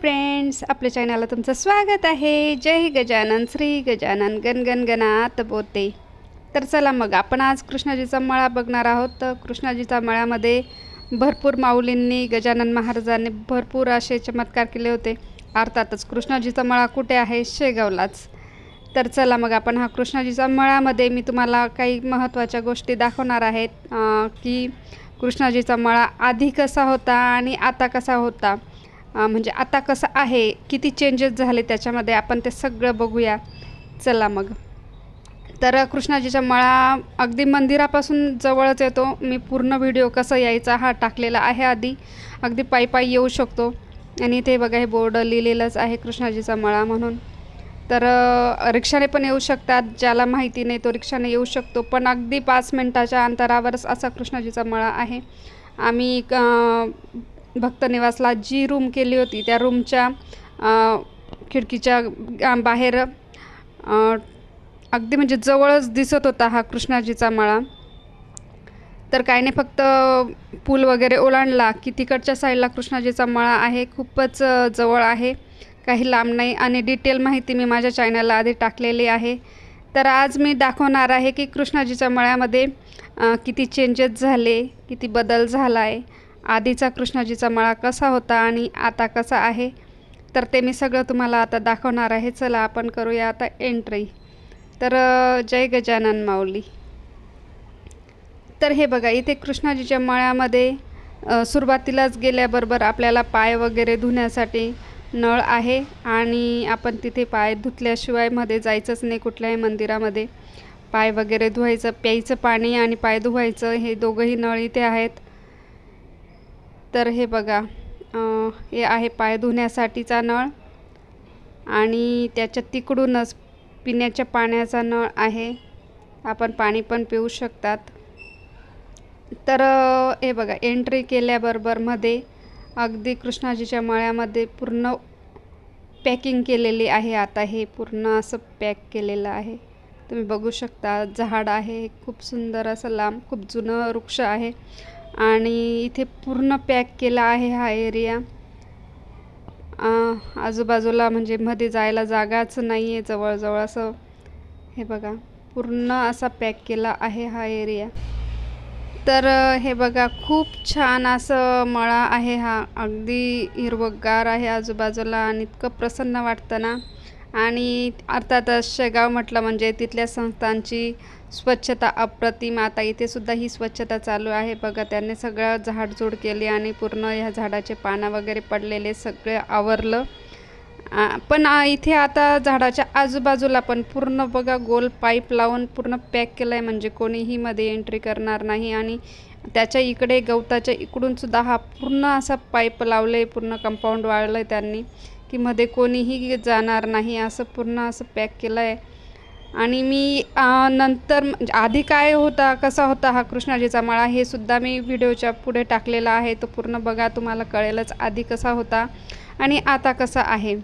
Friends आपल्या चॅनलला तुमचं स्वागत आहे. जय गजानन श्री गजानन गण गण गणात बोते तर चला मग आपण आज कृष्णाजीचा मळा बघणार आहोत. तर कृष्णाजीचा मळ्यामध्ये भरपूर माऊलींनी गजानन महाराजांनी भरपूर असे चमत्कार केले होते. अर्थातच कृष्णाजीचा मळा कुठे आहे? शेगावलाच. तर चला मग आपण हा कृष्णाजीचा मळामध्ये मी तुम्हाला काही महत्त्वाच्या गोष्टी दाखवणार आहेत. की कृष्णाजीचा मळा आधी कसा होता आणि आता कसा होता. म्हणजे आता कसं आहे किती चेंजेस झाले त्याच्यामध्ये आपण ते सगळं बघूया. चला मग. तर कृष्णाजीचा मळा अगदी मंदिरापासून जवळच येतो. मी पूर्ण व्हिडिओ कसा यायचा हा टाकलेला आहे आधी. अगदी पायी पायी येऊ शकतो. आणि इथे बघा हे बोर्ड लिहिलेलंच आहे कृष्णाजीचा मळा म्हणून. तर रिक्षाने पण येऊ शकतात ज्याला माहिती नाही तो रिक्षाने येऊ शकतो. पण अगदी पाच मिनटाच्या अंतरावरच असा कृष्णाजीचा मळा आहे. आम्ही भक्तनिवासला जी रूम केली होती त्या रूमच्या खिडकीच्या बाहेर अगदी म्हणजे जवळच दिसत होता हा कृष्णाजीचा मळा. तर काहीने नाही फक्त पूल वगैरे ओलांडला की तिकडच्या साईडला कृष्णाजीचा मळा आहे खूपच जवळ आहे. काही लांब नाही आणि डिटेल माहिती मी माझ्या चॅनलला आधी टाकलेली आहे. तर आज मी दाखवणार आहे की कृष्णाजीच्या मळ्यामध्ये किती चेंजेस झाले किती बदल झाला आहे आधीचा कृष्णाजीचा मळा कसा होता आणि आता कसा आहे? तर ते मी सगळं तुम्हाला आता दाखवणार आहे. चला आपण करूया आता एंट्री तर जय गजानन माऊली. तर हे बघा इथे कृष्णाजीच्या मळ्यामध्ये सुरुवातीलाच गेल्याबरोबर आपल्याला पाय वगैरे धुण्यासाठी नळ आहे आणि आपण तिथे पाय धुतल्याशिवायमध्ये जायचंच नाही कुठल्याही मंदिरामध्ये. पाय वगैरे धुवायचं प्यायचं पाणी आणि पाय धुवायचं हे दोघंही नळ इथे आहेत. तर हे बघा हे आहे पाय धुण्यासाठीचा नळ आणि त्याच्या तिकडूनच पिण्याच्या पाण्याचा नळ आहे. आपण पाणी पण पिऊ शकतात. तर हे बघा एंट्री केल्याबरोबरमध्ये अगदी कृष्णाजीच्या मळ्यामध्ये पूर्ण पॅकिंग केलेली आहे. आता हे पूर्ण असं पॅक केलेलं आहे. तुम्ही बघू शकता झाड आहे खूप सुंदर असं लांब खूप जुनं वृक्ष आहे. आणि इथे पूर्ण पॅक केला आहे हा एरिया. आजूबाजूला म्हणजे मध्ये जायला जागाच नाही आहे जवळजवळ असं. हे बघा पूर्ण असा पॅक केला आहे हा एरिया. तर हे बघा खूप छान असं मळा आहे हा. अगदी हिरवगार आहे आजूबाजूला आणि इतकं प्रसन्न वाटतं ना. आणि अर्थातच शेगाव म्हटलं म्हणजे तिथल्या संस्थांची स्वच्छता अप्रतिम. आता इथे सुद्धा ही स्वच्छता चालू आहे. बघा त्यांनी सगळं झाडझूड केली आणि पूर्ण ह्या झाडाचे पानं वगैरे पडलेले सगळे आवरलं. पण इथे आता झाडाच्या आजूबाजूला पण पूर्ण बघा गोल पाईप लावून पूर्ण पॅक केलं आहे म्हणजे कोणीही मध्ये एंट्री करणार नाही आणि त्याच्या इकडे गवताच्या इकडूनसुद्धा हा पूर्ण असा पाईप लावलं आहे पूर्ण कंपाऊंड वाळलं आहे त्यांनी की मध्ये कोणीही जाणार नाही. असं पूर्ण असं पॅक केलं आहे आणि मी नंतर म्हणजे आधी काय होता कसा होता हा कृष्णाजीचा माळा हे सुद्धा मी व्हिडिओच्या पुढे टाकलेला आहे. तो पूर्ण बघा तुम्हाला कळेलच आधी कसा होता आणि आता कसा आहे.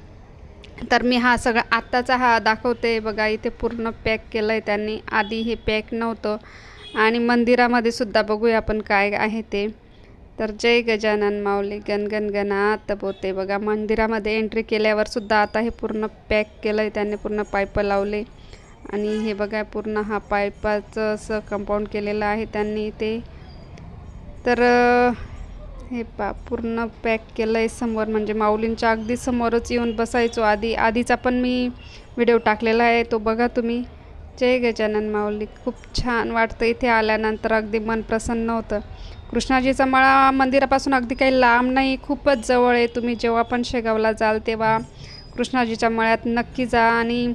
तर मी हा सगळा आत्ताचा हा दाखवते. बघा इथे पूर्ण पॅक केलं आहे त्यांनी. आधी हे पॅक नव्हतं. आणि मंदिरामध्ये सुद्धा बघूया आपण काय आहे ते. तर जय गजानन माऊली गण गण गणात बोते. बघा मंदिरामध्ये एंट्री केल्यावर सुद्धा आता हे पूर्ण पॅक केलं आहे त्यांनी पूर्ण पाईप लावले. आणि हे बघा पूर्ण हा पायपाचं असं कंपाऊंड केलेलं आहे त्यांनी ते तर हे पा पूर्ण पॅक केलं आहे समोर. म्हणजे माऊलींच्या अगदी समोरच येऊन बसायचो आधी. आधीचा पण मी व्हिडिओ टाकलेला आहे तो बघा तुम्ही. जय गजानन माऊली. खूप छान वाटतं इथे आल्यानंतर. अगदी मन प्रसन्न होतं. कृष्णाजीचा मळा मंदिरापासून अगदी काही लांब नाही खूपच जवळ आहे. तुम्ही जेव्हा पण शेगावला जाल तेव्हा कृष्णाजीच्या मळ्यात नक्की जा. आणि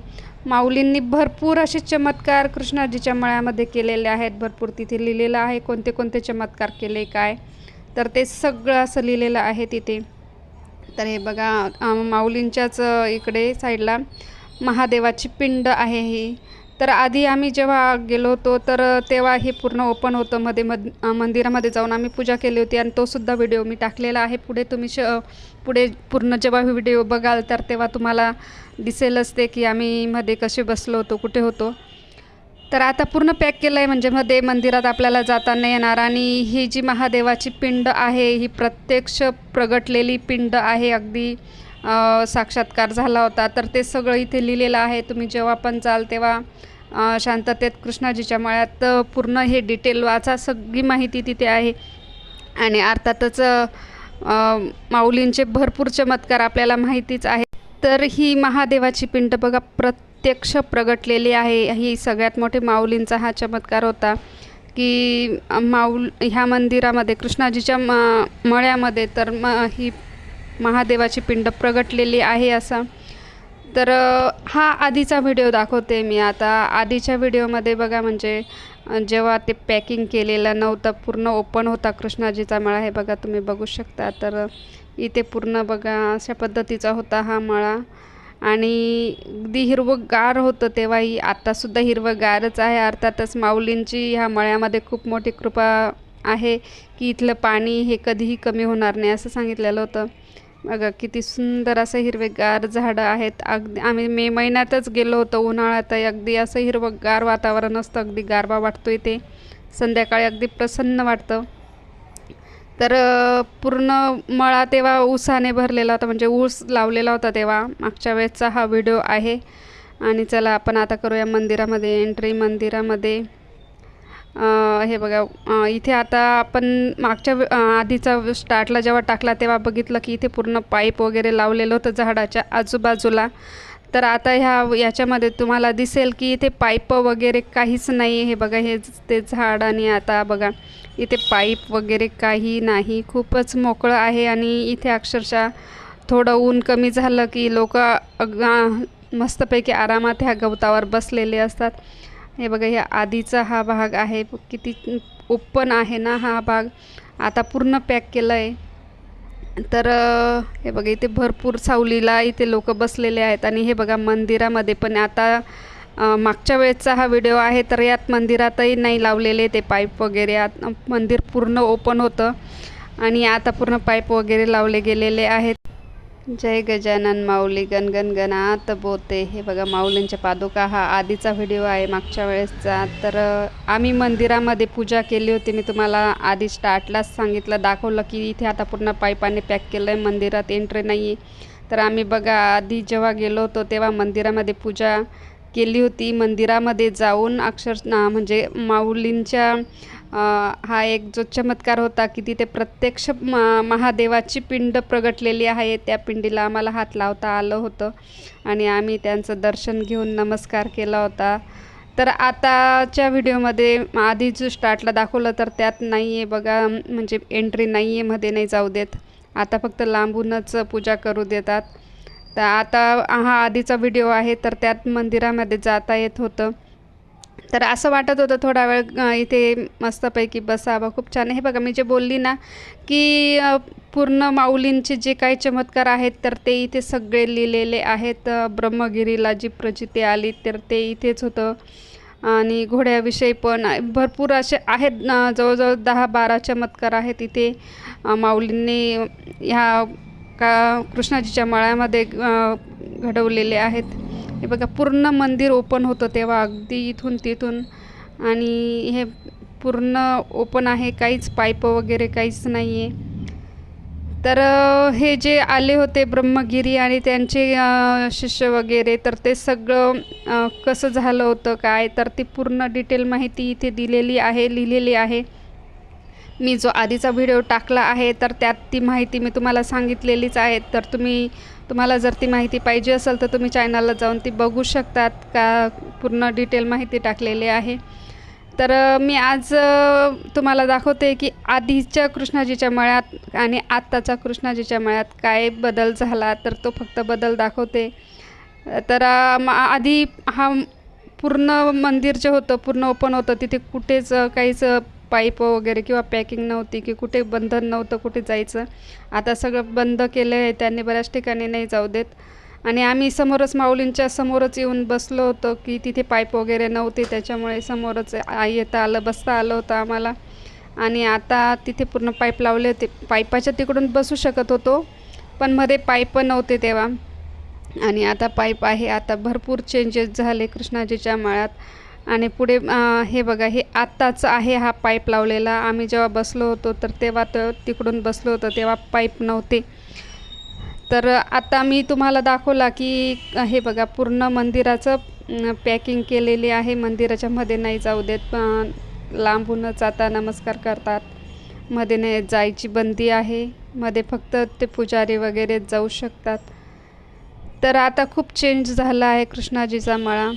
माऊलींनी भरपूर असे चमत्कार कृष्णाजीच्या मळ्यामध्ये केलेले आहेत. भरपूर तिथे लिहिलेलं आहे. कोणते कोणते चमत्कार केले काय? तर ते सगळं असं लिहिलेलं आहे तिथे. तर हे बघा माऊलींच्याच इकडे साईडला महादेवाची पिंड आहे ही. तर आधी आम्ही जेव्हा गेलो होतो तर तेव्हा हे पूर्ण ओपन होतं. मध्ये मद मंदिरामध्ये जाऊन आम्ही पूजा केली होती आणि तोसुद्धा व्हिडिओ मी टाकलेला आहे. पुढे तुम्ही श पुढे पूर्ण जेव्हा व्हिडिओ बघाल तर तेव्हा तुम्हाला दिसेलच ते की आम्ही मध्ये कसे बसलो होतो कुठे होतो. तर आता पूर्ण पॅक केलं आहे म्हणजे मध्ये मंदिरात आपल्याला जाता नाही येणार आणि ही जी महादेवाची पिंड आहे ही प्रत्यक्ष प्रगटलेली पिंड आहे. अगदी साक्षात्कार झाला होता. तर ते सगळं इथे लिहिलेलं आहे. तुम्ही जेव्हा पण जाल तेव्हा शांततेत कृष्णाजीच्या मळ्यात पूर्ण हे डिटेल वाचा. सगळी माहिती तिथे आहे. आणि अर्थातच माऊलींचे भरपूर चमत्कार आपल्याला माहितीच आहे तर ही महादेवाची पिंड बघा प्रत्यक्ष प्रगटलेली आहे. ही सगळ्यात मोठे माऊलींचा हा चमत्कार होता की माऊल ह्या मंदिरामध्ये कृष्णाजीच्या म मळ्यामध्ये तर म ही महादेवाची पिंड प्रगटलेली आहे असं. तर हा आधीचा व्हिडिओ दाखवते मी आता. आधीच्या व्हिडिओमध्ये बघा म्हणजे जेव्हा ते पॅकिंग केलेलं नव्हतं पूर्ण ओपन होता कृष्णाजीचा मळा हे बघा तुम्ही बघू शकता. तर इथे पूर्ण बघा अशा पद्धतीचा होता हा मळा. आणि अगदी हिरवंगार होतं तेव्हाही आत्तासुद्धा हिरवंगारच आहे. अर्थातच माऊलींची ह्या मळ्यामध्ये खूप मोठी कृपा आहे की इथलं पाणी हे कधीही कमी होणार नाही असं सांगितलेलं होतं. बघा किती सुंदर असं हिरवेगार झाडं आहेत. अगदी आम्ही मे महिन्यातच गेलो होतो उन्हाळ्यात. अगदी असं हिरवंगार वातावरण असतं. अगदी गारवा वाटतो इथे संध्याकाळी अगदी प्रसन्न वाटतं. तर पूर्ण मळा तेव्हा ऊसाने भरलेला होता म्हणजे ऊस लावलेला होता तेव्हा. मागच्या वेळेसचा हा व्हिडिओ आहे. आणि चला आपण आता करूया मंदिरामध्ये एंट्री मंदिरामध्ये. हे बघा इथे आता आपण मागच्या आधीचा स्टार्टला जेव्हा टाकला तेव्हा बघितलं की इथे पूर्ण पाईप वगैरे लावलेलं होतं झाडाच्या आजूबाजूला. तर आता ह्या याच्यामध्ये तुम्हाला दिसेल की इथे पाईप वगैरे काहीच नाही हे बघा हे ते झाड आणि आता बघा इथे पाईप वगैरे काही नाही. खूपच मोकळं आहे आणि इथे अक्षरशः थोडं ऊन कमी झालं की लोक मस्तपैकी आरामात ह्या गवतावर बसलेले असतात. हे बघा हे आधीचा हा भाग आहे. किती ओपन आहे ना हा भाग. आता पूर्ण पॅक केलं आहे तर हे बघा इथे भरपूर सावलीला इथे लोक बसलेले आहेत आणि हे बघा मंदिरामध्ये पण आता मागच्या वेळेसचा हा व्हिडिओ आहे तर यात मंदिरातही नाही लावलेले ते पाईप वगैरे. आत मंदिर पूर्ण ओपन होतं आणि आता पूर्ण पाईप वगैरे लावले गेलेले आहेत. जय गजानन माऊली गणगण गणात बोते. हे बघा माऊलींच्या पादुका हा आधीचा व्हिडिओ आहे मागच्या वेळेसचा. तर आम्ही मंदिरामध्ये पूजा केली होती. मी तुम्हाला आधी स्टार्टलाच सांगितलं दाखवलं की इथे आता पूर्ण पाईपाने पॅक केलं आहे मंदिरात एंट्री नाही तर आम्ही बघा आधी जेव्हा गेलो होतो तेव्हा मंदिरामध्ये पूजा केली होती. मंदिरामध्ये जाऊन अक्षर म्हणजे माऊलींच्या हा एक जो चमत्कार होता की तिथे प्रत्यक्ष म महादेवाची पिंड प्रगटलेली आहे. त्या पिंडीला आम्हाला हात लावता आलं होतं आणि आम्ही त्यांचं दर्शन घेऊन नमस्कार केला होता. तर आताच्या व्हिडिओमध्ये आधी जो स्टार्टला दाखवलं तर त्यात नाही आहे बघा म्हणजे एंट्री नाही आहे मध्ये नाही जाऊ देत. आता फक्त लांबूनच पूजा करू देतात. तर आता हा आधीचा व्हिडिओ आहे तर त्यात मंदिरामध्ये जाता येत होतं. तर असं वाटत होतं थोडा वेळ इथे मस्तपैकी बसावं. खूप छान. हे बघा मी जे बोलली ना की पूर्ण माऊलींचे जे काही चमत्कार आहेत तर ते इथे सगळे लिहिलेले आहेत. ब्रह्मगिरीला जी प्रचिती आली तर ते इथेच होतं. आणि घोड्याविषयी पण भरपूर असे आहेत जवळजवळ दहा बारा चमत्कार आहेत इथे. माऊलींनी ह्या का कृष्णाजीच्या मळ्यामध्ये घडवलेले आहेत. हे बघा पूर्ण मंदिर ओपन होतं तेव्हा अगदी इथून तिथून. आणि हे पूर्ण ओपन आहे काहीच पाईप वगैरे काहीच नाही आहे तर हे जे आले होते ब्रह्मगिरी आणि त्यांचे शिष्य वगैरे तर ते सगळं कसं झालं होतं काय? तर ती पूर्ण डिटेल माहिती इथे दिलेली आहे लिहिलेली आहे. मी जो आधीचा व्हिडिओ टाकला आहे तर त्यात ती माहिती मी तुम्हाला सांगितलेलीच आहे. तर तुम्ही तुम्हाला जर ती माहिती पाहिजे असेल तर तुम्ही चॅनलला जाऊन ती बघू शकतात का? पूर्ण डिटेल माहिती टाकलेली आहे. तर मी आज तुम्हाला दाखवते की आधीच्या कृष्णाजीच्या मळ्यात आणि आत्ताच्या कृष्णाजीच्या मळ्यात काय बदल झाला तर तो फक्त बदल दाखवते. तर म- आधी हा पूर्ण मंदिर जे होतं पूर्ण ओपन होतं तिथे कुठेच काहीच पाईप वगैरे किंवा पॅकिंग नव्हती की कुठे बंधन नव्हतं कुठे जायचं. आता सगळं बंद केलं आहे त्यांनी बऱ्याच ठिकाणी नाही जाऊ देत. आणि आम्ही समोरच माऊलींच्या समोरच येऊन बसलो होतो की तिथे पाईप वगैरे नव्हते त्याच्यामुळे समोरच येता आलं बसता आलं होतं आम्हाला. आणि आता तिथे पूर्ण पाईप लावले होते. पाईपाच्या तिकडून बसू शकत होतो पण मध्ये पाईप नव्हते तेव्हा. आणि आता पाईप आहे आता भरपूर चेंजेस झाले कृष्णाजीच्या माळ्यात. आणि पुढे हे बघा हे आत्ताच आहे हा पाईप लावलेला. आम्ही जेव्हा बसलो होतो तर तेव्हा तर तिकडून बसलो होतो तेव्हा पाईप नव्हते. तर आता मी तुम्हाला दाखवला की हे बघा पूर्ण मंदिराचं पॅकिंग केलेली आहे. मंदिराच्या मध्ये नाही जाऊ देत लांबूनच आता नमस्कार करतात. मध्ये नाही जायची बंदी आहे. मध्ये फक्त ते पुजारी वगैरे जाऊ शकतात. तर आता खूप चेंज झाला आहे कृष्णाजीचा मळा.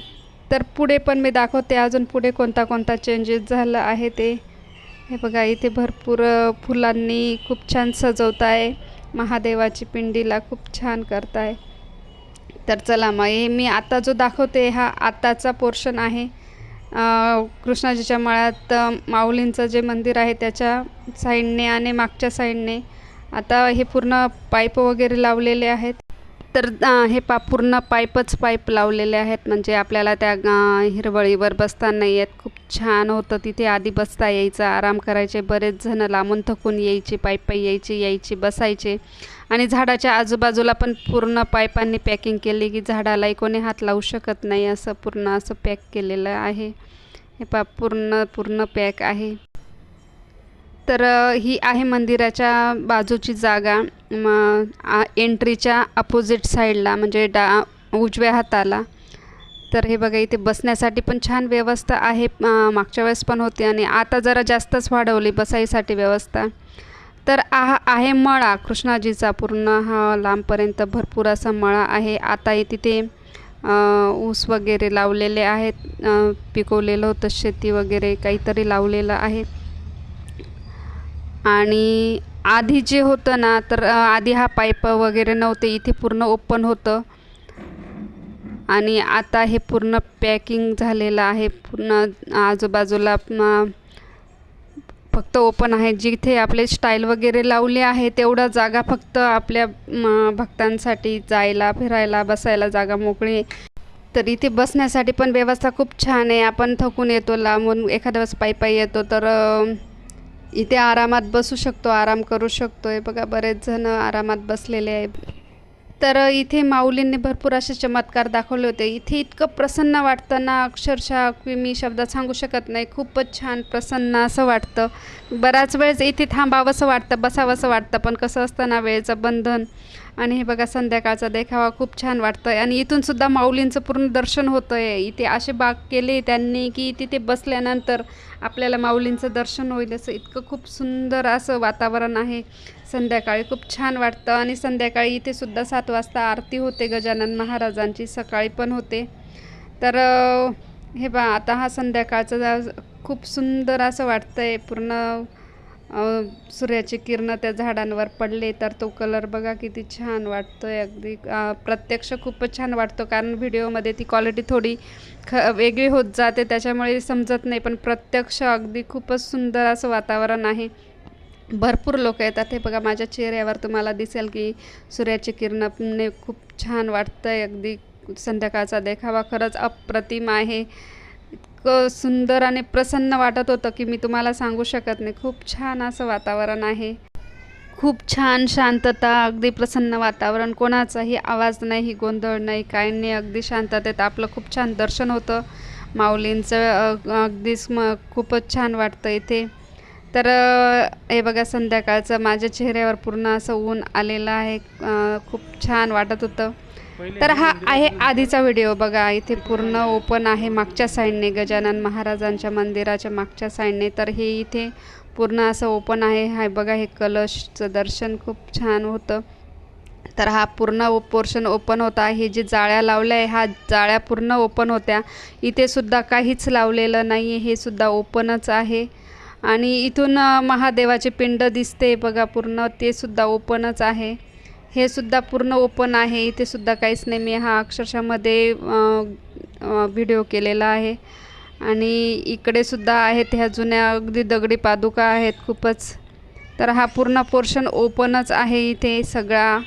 तर पुढे पण मी दाखवते. अजून पुढे कोणता कोणता चेंजेस झालं आहे ते. हे बघा इथे भरपूर फुलांनी खूप छान सजवत आहे महादेवाची पिंडीला खूप छान करताय. तर चला मग हे मी आता जो दाखवते हा आताचा पोर्शन आहे. कृष्णाजीच्या मळ्यात माऊलींचं जे मंदिर आहे त्याच्या साईडने आणि मागच्या साईडने. आता हे पूर्ण पाईप वगैरे लावलेले आहेत. तर हे पा पूर्ण पाईपच पाईप लावलेले आहेत. म्हणजे आपल्याला त्या हिरवळीवर बसता नाही येत. खूप छान होतं. तिथे आधी बसता यायचं. आराम करायचे. बरेच जण लांबून थकून यायचे. पाईप यायची यायचे यायचे बसायचे. आणि झाडाच्या आजूबाजूला पण पूर्ण पाईपांनी पॅकिंग केली की झाडालाही कोणी हात लावू शकत नाही. असं पूर्ण असं पॅक केलेलं आहे. हे पा पूर्ण पूर्ण पॅक आहे. तर ही आहे मंदिराच्या बाजूची जागा. म आ एंट्रीच्या अपोजिट साईडला म्हणजे डा उजव्या हाताला. तर हे बघा इथे बसण्यासाठी पण छान व्यवस्था आहे. मागच्या वेळेस पण होती आणि आता जरा जास्तच वाढवली बसायसाठी व्यवस्था. तर हा आहे मळा कृष्णाजीचा पूर्ण हा लांबपर्यंत भरपूर असा मळा आहे. आताही तिथे ऊस वगैरे लावलेले आहेत. पिकवलेलं होतं शेती वगैरे काहीतरी लावलेलं आहे. आणि आधी जे होतं ना तर आधी हा पाईप वगैरे नव्हते इथे पूर्ण ओपन होतं. आणि आता हे पूर्ण पॅकिंग झालेलं आहे पूर्ण आजूबाजूला फक्त ओपन आहे. जिथे आपले स्टाईल वगैरे लावले आहे तेवढा जागा फक्त आपल्या भक्तांसाठी जायला फिरायला बसायला जागा मोकळी. तर इथे बसण्यासाठी पण व्यवस्था खूप छान आहे. आपण थकून येतो लांबून एखाद्या वेळेस पायी पायी येतो तर इथे आरामात बसू शकतो आराम करू शकतो. आहे बघा बरेच जण आरामात बसलेले आहे तर इथे माऊलींनी भरपूर असे चमत्कार दाखवले होते. इथे इतकं प्रसन्न वाटतं ना अक्षरशः की मी शब्दात सांगू शकत नाही. खूपच छान प्रसन्न असं वाटतं. बऱ्याच वेळेस इथे थांबावंसं वाटतं बसावंसं वाटतं. पण कसं असतं ना वेळेचं बंधन आणि हे बघा संध्याकाळचा देखावा खूप छान वाटतं आहे आणि इथूनसुद्धा माऊलींचं पूर्ण दर्शन होतं आहे इथे असे बाग केले त्यांनी की तिथे बसल्यानंतर आपल्याला माऊलींचं दर्शन होईल असं इतकं खूप सुंदर असं वातावरण आहे. संध्याकाळी खूप छान वाटतं आणि संध्याकाळी इथे सुद्धा सात वाजता आरती होते गजानन महाराजांची सकाळी पण होते. तर हे बा आता हा संध्याकाळचा खूप सुंदर असं वाटतं आहे पूर्ण सूर्याची किरणं त्या झाडांवर पडले तर तो कलर बघा किती छान वाटतो आहे अगदी प्रत्यक्ष खूपच छान वाटतो कारण व्हिडिओमध्ये ती क्वालिटी थोडी ख वेगळी होत जाते. त्याच्यामुळे समजत नाही पण प्रत्यक्ष अगदी खूपच सुंदर असं वातावरण आहे. भरपूर लोक येतात. हे बघा माझ्या चेहऱ्यावर तुम्हाला दिसेल की सूर्याची किरणाने खूप छान वाटतं आहे अगदी संध्याकाळचा देखावा खरंच अप्रतिम आहे. इतकं सुंदर आणि प्रसन्न वाटत होतं की मी तुम्हाला सांगू शकत नाही. खूप छान असं वातावरण आहे. खूप छान शांतता अगदी प्रसन्न वातावरण. कोणाचाही आवाज नाही गोंधळ नाही काय नाही. अगदी शांततेत आपलं खूप छान दर्शन होतं. माऊलींचं अगदीच म खूपच छान वाटतं इथे. तर हे बघा संध्याकाळचं माझ्या चेहऱ्यावर पूर्ण असं ऊन आलेलं आहे. खूप छान वाटत होतं. तर हा आहे आधीचा व्हिडिओ बघा इथे पूर्ण ओपन आहे मागच्या साईडने गजानन महाराजांच्या मंदिराच्या मागच्या साईडने. तर हे इथे पूर्ण असं ओपन आहे. हाय बघा हे कलशचं दर्शन खूप छान होतं. तर हा पूर्ण पोर्शन ओपन होता हे जे जाळ्या लावल्या आहे हा जाळ्या पूर्ण ओपन होत्या. इथे सुद्धा काहीच लावलेलं नाही आहे हे सुद्धा ओपनच आहे. आणि इथून महादेवाचे पिंड दिसते बघा पूर्ण ते सुद्धा ओपनच आहे. हे सुद्धा पूर्ण ओपन आहे. इथे सुद्धा काहीच नाही. मी हा अक्षरशःमध्ये व्हिडिओ केलेला आहे. आणि इकडे सुद्धा आहेत ह्या जुन्या अगदी दगडी पादुका आहेत खूपच. तर हा पूर्ण पोर्शन ओपनच आहे इथे सगळा.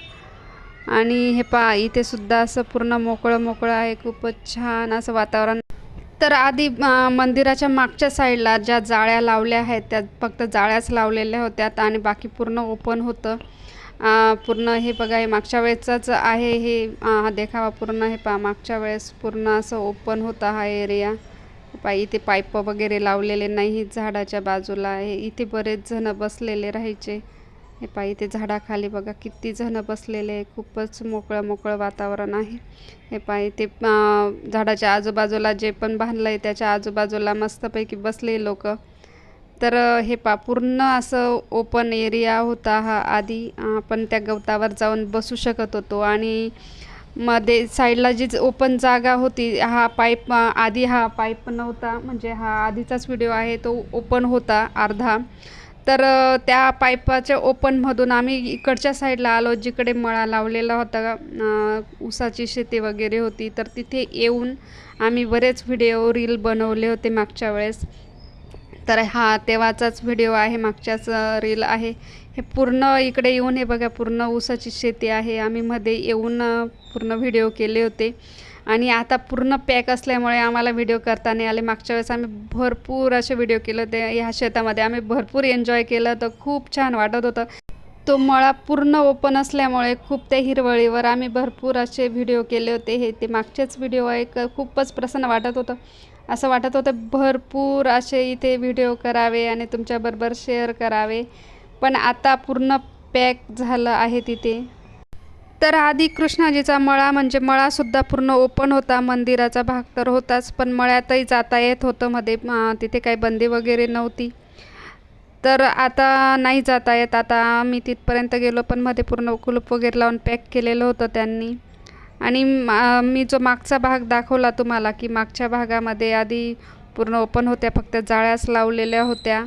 आणि हे पा इथे सुद्धा असं पूर्ण मोकळं मोकळं आहे. खूपच छान असं वातावरण. तर आधी मंदिराच्या मागच्या साईडला ज्या जाळ्या लावल्या आहेत त्या फक्त जाळ्याच लावलेल्या होत्या आणि बाकी पूर्ण ओपन होतं. पूर्ण हे बघा हे मागच्या वेळेचाच आहे हे हा देखावा पूर्ण हे पहा मागच्या वेळेस पूर्ण असं ओपन होता हा एरिया पा इथे पाईप वगैरे लावलेले नाही झाडाच्या बाजूला आहे. इथे बरेच जण बसलेले राहायचे. हे पायी ते झाडाखाली बघा किती जण बसलेले आहे. खूपच मोकळं मोकळं वातावरण आहे. हे पायी ते झाडाच्या आजूबाजूला जे पण बांधलं आहे त्याच्या आजूबाजूला मस्तपैकी बसले लोक. तर हे पा पूर्ण असं ओपन एरिया होता हा आधी. आपण त्या गवतावर जाऊन बसू शकत होतो आणि मध्ये साईडला जी ओपन जागा होती हा पाईप आधी हा पाईप नव्हता. म्हणजे हा आधीचाच व्हिडिओ आहे तो ओपन होता अर्धा. तर त्या पाईपाच्या ओपनमधून आम्ही इकडच्या साईडला आलो जिकडे मळा लावलेला होता. ऊसाची शेती वगैरे होती. तर तिथे येऊन आम्ही बरेच व्हिडिओ रील बनवले होते मागच्या वेळेस. तर हा तेव्हाचाच व्हिडिओ आहे मागच्याच रील आहे. हे पूर्ण इकडे येऊन हे बघा पूर्ण ऊसाची शेती आहे. आम्ही मध्ये येऊन पूर्ण व्हिडिओ केले होते. आणि आता पूर्ण पॅक असल्यामुळे आम्हाला व्हिडिओ करता नाही आले. मागच्या वेळेस आम्ही भरपूर असे व्हिडिओ केले होते. ह्या शेतामध्ये आम्ही भरपूर एन्जॉय केलं तर खूप छान वाटत होतं. तो मळा पूर्ण ओपन असल्यामुळे खूप त्या हिरवळीवर आम्ही भरपूर असे व्हिडिओ केले होते. हे ते मागचेच व्हिडिओ आहे. खूपच प्रसन्न वाटत होतं. असं वाटत होतं भरपूर असे इथे व्हिडिओ करावे आणि तुमच्याबरोबर शेअर करावे. पण आता पूर्ण पॅक झालं आहे तिथे. तर आधी कृष्णाजीचा मळा म्हणजे मळासुद्धा पूर्ण ओपन होता मंदिराचा भाग तर होताच पण मळ्यातही जाता येत होतं मध्ये तिथे काही बंदी वगैरे नव्हती. तर आता नाही जाता येत आता मी तिथपर्यंत गेलो पण मध्ये पूर्ण कुलूप वगैरे लावून पॅक केलेलं होतं त्यांनी. आणि मा- मी जो मागचा भाग दाखवला तुम्हाला की मागच्या भागामध्ये आधी पूर्ण ओपन होत्या फक्त जाळ्याच लावलेल्या होत्या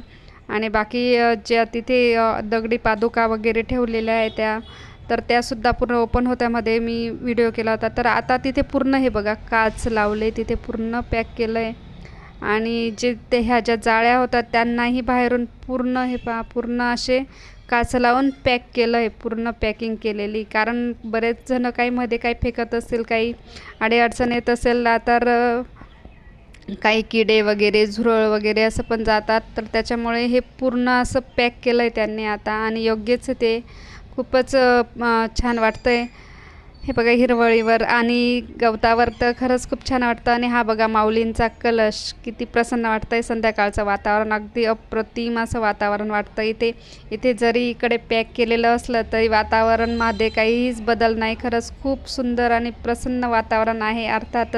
आणि बाकी ज्या तिथे दगडी पादुका वगैरे ठेवलेल्या आहे त्या तर त्यासुद्धा पूर्ण ओपन होत्यामध्ये मी व्हिडिओ केला होता. तर आता तिथे पूर्ण हे बघा काच लावले तिथे पूर्ण पॅक केलं आहे आणि जे ते ह्या ज्या जाळ्या होतात त्यांनाही बाहेरून पूर्ण हे पा पूर्ण असे काच लावून पॅक केलं आहे पूर्ण पॅकिंग केलेली. कारण बरेच जण काही मध्ये काही फेकत असतील काही अडीअडचण येत असेल ना तर काही किडे वगैरे झुरळ वगैरे असं पण जातात. तर त्याच्यामुळे हे पूर्ण असं पॅक केलं आहे त्यांनी आता आणि योग्यच ते खूपच छान वाटतं आहे हे बघा हिरवळीवर आणि गवतावर तर खरंच खूप छान वाटतं. आणि हा बघा माऊलींचा कलश किती प्रसन्न वाटतं आहे संध्याकाळचं वातावरण अगदी अप्रतिम असं वातावरण वाटतं इथे. इथे जरी इकडे पॅक केलेलं असलं तरी वातावरणमध्ये काहीच बदल नाही. खरंच खूप सुंदर आणि प्रसन्न वातावरण आहे. अर्थातच